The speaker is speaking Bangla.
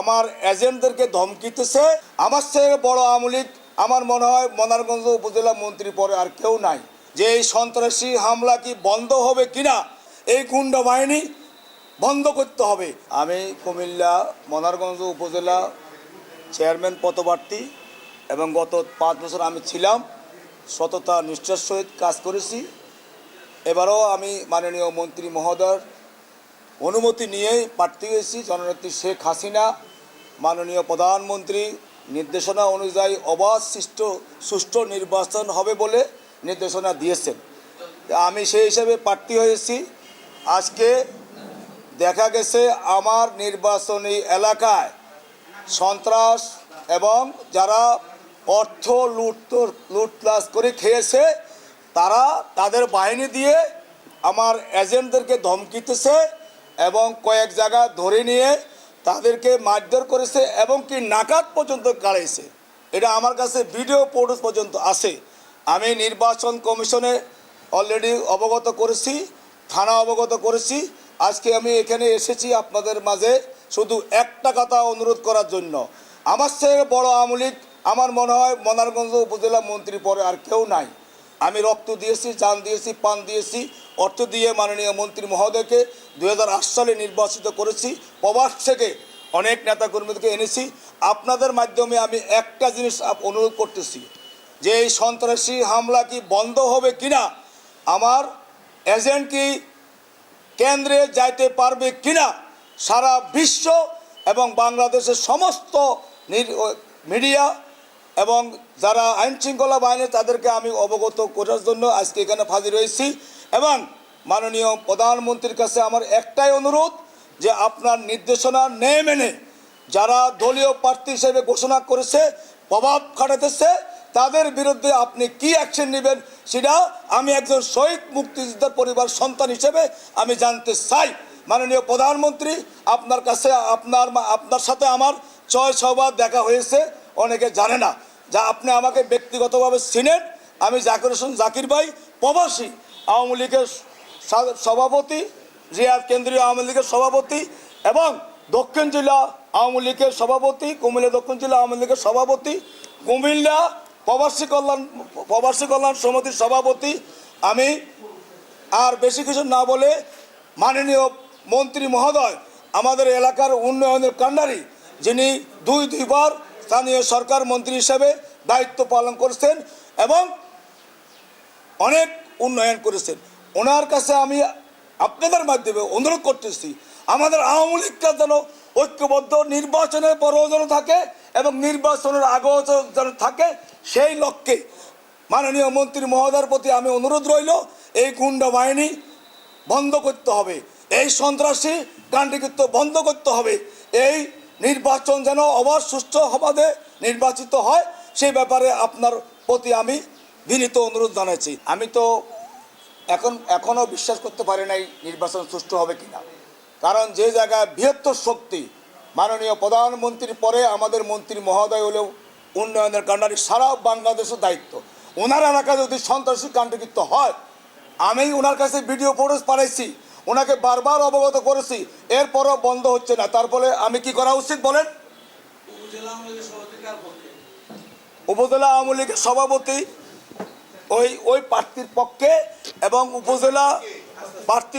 আমার এজেন্টদেরকে ধমকিতেছে। আমার থেকে বড় আমলিক আমার মনে হয় মনারগঞ্জ উপজেলা মন্ত্রী পরে আর কেউ নাই। যে এই সন্ত্রাসী হামলা কি বন্ধ হবে কিনা, এই গুন্ডা বাহিনী বন্ধ করতে হবে। আমি কুমিল্লা মনারগঞ্জ উপজেলা চেয়ারম্যান পদপ্রার্থী এবং গত পাঁচ বছর আমি ছিলাম, সততা নিষ্ঠার সহিত কাজ করেছি। এবারও আমি মাননীয় মন্ত্রী মহোদয়ের অনুমতি নিয়েই প্রার্থী হয়েছি জননেত্রী শেখ হাসিনা, মাননীয় প্রধানমন্ত্রী। নির্দেশনা অনুযায়ী অবাধ সৃষ্ট সুষ্ঠু নির্বাচন হবে বলে নির্দেশনা দিয়েছেন। আমি সেই হিসাবে প্রার্থী হয়েছি। আজকে দেখা গেছে আমার নির্বাচনী এলাকায় সন্ত্রাস এবং যারা অর্থ লুট লুটলাস করে খেয়েছে, তারা তাদের বাহিনী দিয়ে আমার এজেন্টদেরকে ধমকিতেছে। এবং কয়েক জায়গা ধরে নিয়ে তাদেরকে মারধর করেছে এবং কি নাকাত পর্যন্ত কাড়াইছে এটা আমার কাছে ভিডিও ফটো পর্যন্ত আছে। আমি নির্বাচন কমিশনে অলরেডি অবগত করেছি, থানা অবগত করেছি। আজকে আমি এখানে এসেছি আপনাদের মাঝে শুধু একটা কথা অনুরোধ করার জন্য। আমার থেকে বড় আমলিক আমার মনে হয় মনারগঞ্জ উপজেলা মন্ত্রী পরে আর কেউ নাই। আমি রক্ত দিয়েছি জান দিয়েছি, পান দিয়েছি অর্থ দিয়ে মাননীয় মন্ত্রী মহোদয়কে দু হাজার আট সালে নির্বাচিত করেছি। প্রবাস থেকে অনেক নেতাকর্মীদেরকে এনেছি। আপনাদের মাধ্যমে আমি একটা জিনিস অনুরোধ করতেছি, যে এই সন্ত্রাসী হামলা কি বন্ধ হবে কিনা? আমার এজেন্ট কি কেন্দ্রে যাইতে পারবে কিনা? সারা বিশ্ব এবং বাংলাদেশের সমস্ত মিডিয়া এবং যারা আইন শৃঙ্খলা বাহিনী তাদেরকে আমি অবগত করার জন্য আজকে এখানে ফাজির হয়েছি। এবং মাননীয় প্রধানমন্ত্রীর কাছে আমার একটাই অনুরোধ যে আপনার নির্দেশনা নেই মেনে যারা দলীয় প্রার্থী হিসেবে ঘোষণা করেছে, প্রভাব খাটাতেছে, তাদের বিরুদ্ধে আপনি কি অ্যাকশন নেবেন সেটা আমি একজন শহীদ মুক্তিযোদ্ধার পরিবার সন্তান হিসেবে আমি জানতে চাই। মাননীয় প্রধানমন্ত্রী, আপনার কাছে, আপনার আপনার সাথে আমার ছয় ছবার দেখা হয়েছে। অনেকে জানে না। যা আপনি আমাকে ব্যক্তিগতভাবে চিনেন আমি জাকির হোসেন জাকির ভাই প্রবাসী, আওয়ামী লীগের সভাপতি রিয়াদ কেন্দ্রীয় আওয়ামী লীগের সভাপতি এবং দক্ষিণ জেলা আওয়ামী লীগের সভাপতি, কুমিল্লা দক্ষিণ জেলা আওয়ামী লীগের সভাপতি, কুমিল্লা প্রবাসী কল্যাণ প্রবাসী কল্যাণ সমিতির সভাপতি। আমি আর বেশি কিছু না বলে মাননীয় মন্ত্রী মহোদয়, আমাদের এলাকার উন্নয়নের কাণ্ডারি যিনি দুই দুইবার স্থানীয় সরকার মন্ত্রী হিসেবে দায়িত্ব পালন করেছেন এবং অনেক উন্নয়ন করেছেন। ওনার কাছে আমি আপনাদের মাধ্যমে অনুরোধ করতেছি, আমাদের আওয়ামী লীগটা যেন ঐক্যবদ্ধ নির্বাচনের পরেও যেন থাকে এবং নির্বাচনের আগেও যেন থাকে সেই লক্ষ্যে। মাননীয় মন্ত্রী মহোদয়ের প্রতি আমি অনুরোধ রইল, এই গুন্ডা বাহিনী বন্ধ করতে হবে, এই সন্ত্রাসী কাণ্ডকৃত্য বন্ধ করতে হবে, এই নির্বাচন যেন অবাধ সুষ্ঠু হবাদে নির্বাচিত হয়, সেই ব্যাপারে আপনার প্রতি আমি বিনীত অনুরোধ জানাচ্ছি। আমি তো এখন এখনও বিশ্বাস করতে পারি নাই নির্বাচন সুষ্ঠু হবে কিনা। কারণ যে জায়গায় বৃহত্তর শক্তি মাননীয় প্রধানমন্ত্রীর পরে আমাদের মন্ত্রী মহোদয় হলেও উন্নয়নের কাণ্ডারি সারা বাংলাদেশের দায়িত্ব। ওনার এলাকায় যদি সন্ত্রাসী কাণ্ডকৃত্য হয়, আমি ওনার কাছে ভিডিও ফুটেজ পাঠাইছি। ওনাকে বারবার অবগত করেছি এরপরও বন্ধ হচ্ছে না। তারপরে আমি কি করা উচিত বলেন? উপজেলা আওয়ামী লীগের সভাপতি ওই ওই প্রার্থীর পক্ষে এবং উপজেলা প্রার্থী